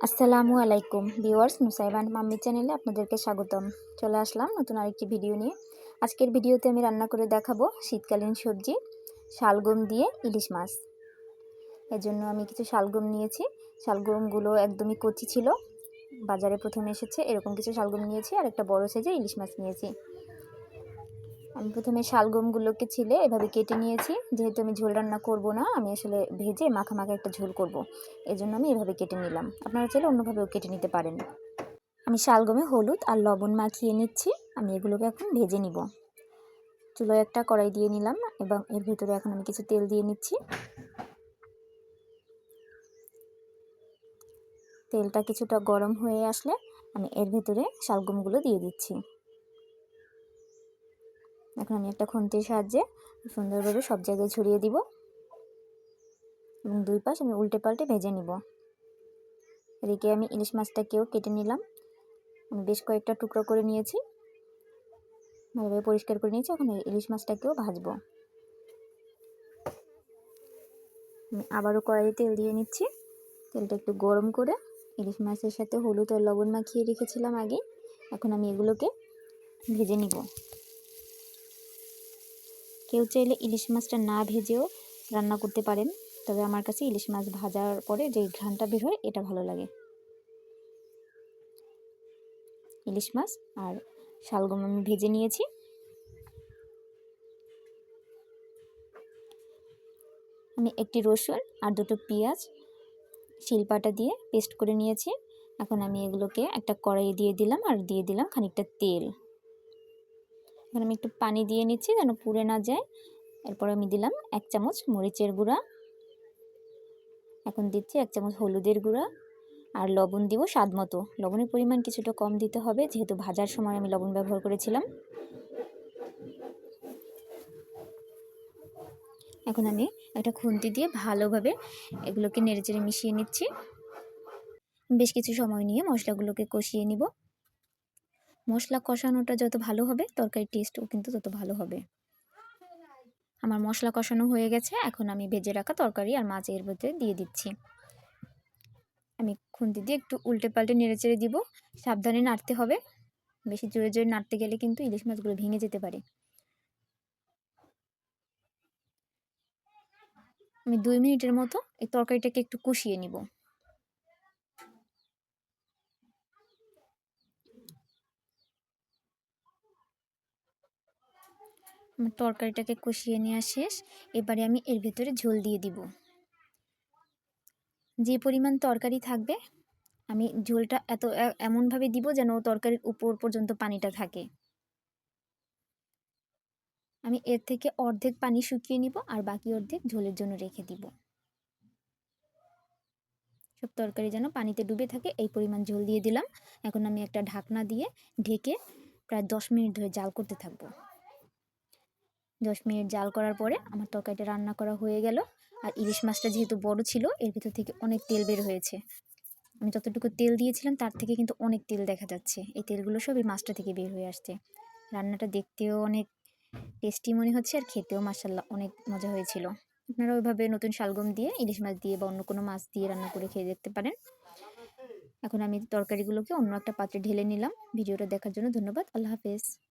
আসসালামু আলাইকুম viewers নুসাইবান mummy চ্যানেলে আপনাদেরকে স্বাগতম। চলে আসলাম নতুন আরেকটি ভিডিও নিয়ে। আজকের ভিডিওতে আমি রান্না করে দেখাবো শীতকালীন সবজি, শালগম দিয়ে ইলিশ মাছ। এর জন্য আমি কিছু শালগম নিয়েছি। শালগমগুলো একদমই কচি ছিল। বাজারে প্রথমে এসেছে এরকম কিছু শালগম নিয়েছি আর একটা বড় সাইজে ইলিশ মাছ নিয়েছি। আমি প্রথমে শালগমগুলোকে ছিলে এভাবে কেটে নিয়েছি। যেহেতু আমি ঝোল রান্না করব না, আমি আসলে ভেজে মাখা মাখা একটা ঝোল করব। এই জন্য আমি এভাবে কেটে নিলাম। আপনারা চাইলে অন্যভাবেও কেটে নিতে পারেন। আমি শালগমে হলুদ আর লবণ মাখিয়ে নিচ্ছি। আমি এগুলোকে এখন ভেজে নিব। চুলোয় একটা কড়াই দিয়ে নিলাম এবং এর ভেতরে এখন আমি কিছু তেল দিয়ে নিচ্ছি। তেলটা কিছুটা গরম হয়ে আসলে আমি এর ভেতরে শালগমগুলো দিয়ে দিচ্ছি। এখন আমি একটা খুন্তির সাহায্যে সুন্দরভাবে সব জায়গায় ছড়িয়ে দিব এবং দুই পাশ আমি উল্টে পাল্টে ভেজে নিব। এদিকে আমি ইলিশ মাছটাকেও কেটে নিলাম। আমি বেশ কয়েকটা টুকরো করে নিয়েছি। ভালোভাবে পরিষ্কার করে নিয়েছি। এখন ইলিশ মাছটাকেও ভাজবো। আমি আবারও কড়াইয়ে তেল দিয়ে নিচ্ছি। তেলটা একটু গরম করে ইলিশ মাছের সাথে হলুদ আর লবণ মাখিয়ে রেখেছিলাম আগে। এখন আমি এগুলোকে ভেজে নিব। কেউ চাইলে ইলিশ মাছটা না ভেজেও রান্না করতে পারেন। তবে আমার কাছে ইলিশ মাছ ভাজার পরে যে ঘ্রানটা বের হয়, এটা ভালো লাগে। ইলিশ মাছ আর শালগম আমি ভেজে নিয়েছি। আমি একটি রসুন আর দুটো পেঁয়াজ, শিলপাটা দিয়ে পেস্ট করে নিয়েছি। এখন আমি এগুলোকে একটা কড়াইয়ে দিয়ে দিলাম আর দিয়ে দিলাম খানিকটা তেল। এখন আমি একটু পানি দিয়ে নিচ্ছি যেন পুড়ে না যায়। এরপর আমি দিলাম এক চামচ মরিচের গুঁড়া। এখন দিচ্ছি এক চামচ হলুদের গুঁড়া। আর লবণ দিব স্বাদ মতো। লবণের পরিমাণ কিছুটা কম দিতে হবে, যেহেতু ভাজার সময় আমি লবণ ব্যবহার করেছিলাম। এখন আমি একটা খুন্তি দিয়ে ভালোভাবে এগুলোকে নেড়েচেড়ে মিশিয়ে নিচ্ছি। বেশ কিছু সময় নিয়ে মশলাগুলোকে কষিয়ে নিব। মশলা কষানোটা যত ভালো হবে, তরকারির টেস্টও কিন্তু তত ভালো হবে। আমার মশলা কষানো হয়ে গেছে, এখন আমি ভেজে রাখা তরকারি আর মাছ এর মধ্যে দিয়ে দিচ্ছি। আমি খুন্তি দিয়ে একটু উল্টে পাল্টে নেড়ে চেড়ে দিব, সাবধানে নাড়তে হবে। বেশি জোরে জোরে নাড়তে গেলে কিন্তু ইলিশ মাছগুলো ভেঙে যেতে পারে। আমি দুই মিনিটের মতো এই তরকারিটাকে একটু কষিয়ে নিব। তরকারিটাকে কষিয়ে নেওয়া শেষ। এবারে আমি এর ভেতরে ঝোল দিয়ে দিব। যে পরিমাণ তরকারি থাকবে, আমি ঝোলটা এত এমনভাবে দিব যেন তরকারির উপর পর্যন্ত পানিটা থাকে। আমি এর থেকে অর্ধেক পানি শুকিয়ে নিব আর বাকি অর্ধেক ঝোলের জন্য রেখে দিব। সব তরকারি যেন পানিতে ডুবে থাকে, এই পরিমাণ ঝোল দিয়ে দিলাম। এখন আমি একটা ঢাকনা দিয়ে ঢেকে প্রায় দশ মিনিট ধরে জাল করতে থাকব। দশ মিনিট জাল করার পরে আমার তরকারিটা রান্না করা হয়ে গেল। আর ইলিশ মাছটা যেহেতু বড় ছিল, এর ভিতর থেকে অনেক তেল বের হয়েছে। আমি যতটুকু তেল দিয়েছিলাম, তার থেকে কিন্তু অনেক তেল দেখা যাচ্ছে। এই তেলগুলো সব এই মাছটা থেকে বের হয়ে আসছে। রান্নাটা দেখতেও অনেক টেস্টি মনে হচ্ছে আর খেতেও মাসাল্লাহ অনেক মজা হয়েছিল। আপনারা ওইভাবে নতুন শালগম দিয়ে ইলিশ মাছ দিয়ে বা অন্য কোনো মাছ দিয়ে রান্না করে খেয়ে দেখতে পারেন। এখন আমি তরকারিগুলোকে অন্য একটা পাত্রে ঢেলে নিলাম। ভিডিওটা দেখার জন্য ধন্যবাদ। আল্লাহ হাফেজ।